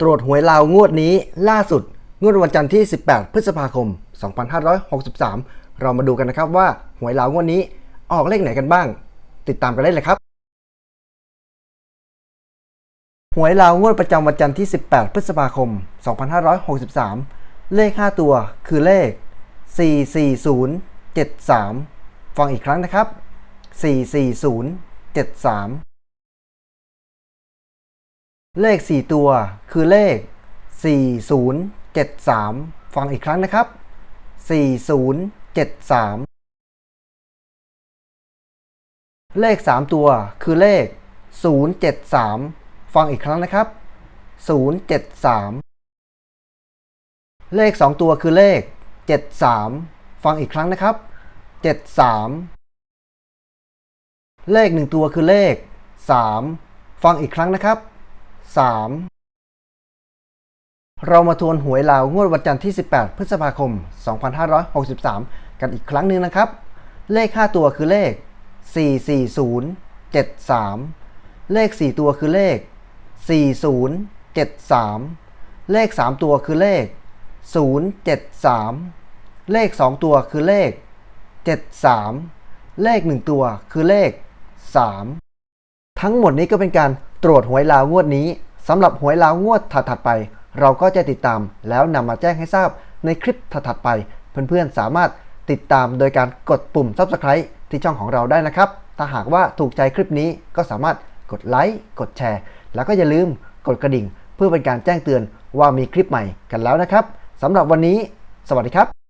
ตรวจหวยลาวงวดนี้ล่าสุด งวดวันจันทร์ที่ 18 พฤษภาคม 2563 เรามาดูกันนะครับว่าหวยลาวงวดนี้ออกเลขไหนกันบ้าง ติดตามกันได้เลยครับ หวยลาวงวดประจำวันจันทร์ที่ 18 พฤษภาคม 2563 เลข 5 ตัวคือเลข 44073 ฟังอีกครั้งนะครับ 44073 เลข 4 ตัวคือเลข 4073 ฟังอีกครั้งนะครับ 4073 เลข 3 ตัวคือเลข 073 ฟังอีกครั้งนะครับ 073 เลข 2 ตัวคือเลข 73 ฟังอีกครั้งนะครับ 73 เลข 1 ตัวคือเลข 3 ฟังอีกครั้งนะครับ 3 เรามาทวนหวยลาวงวดวันจันทร์ที่ 18 พฤษภาคม 2563 กันอีกครั้งหนึ่งนะครับ เลข 5 ตัวคือเลข 44073 เลข 4 ตัวคือเลข 4073 เลข 3 ตัวคือเลข 073 เลข 2 ตัวคือเลข 73 เลข 1 ตัวคือเลข 3 ทั้งหมดนี้ก็เป็นการ ตรวจหวยลาวงวดนี้สำหรับหวยลาวงวดถัดๆไป เราก็จะติดตามแล้วนำมาแจ้งให้ทราบในคลิปถัดๆไป เพื่อนๆสามารถติดตามโดยการกดปุ่ม Subscribe ที่ช่องของเราได้นะครับ ถ้าหากว่าถูกใจคลิปนี้ก็สามารถกดไลค์กดแชร์ แล้วก็อย่าลืมกดกระดิ่ง เพื่อเป็นการแจ้งเตือนว่ามีคลิปใหม่กันแล้วนะครับสำหรับวันนี้ สวัสดีครับ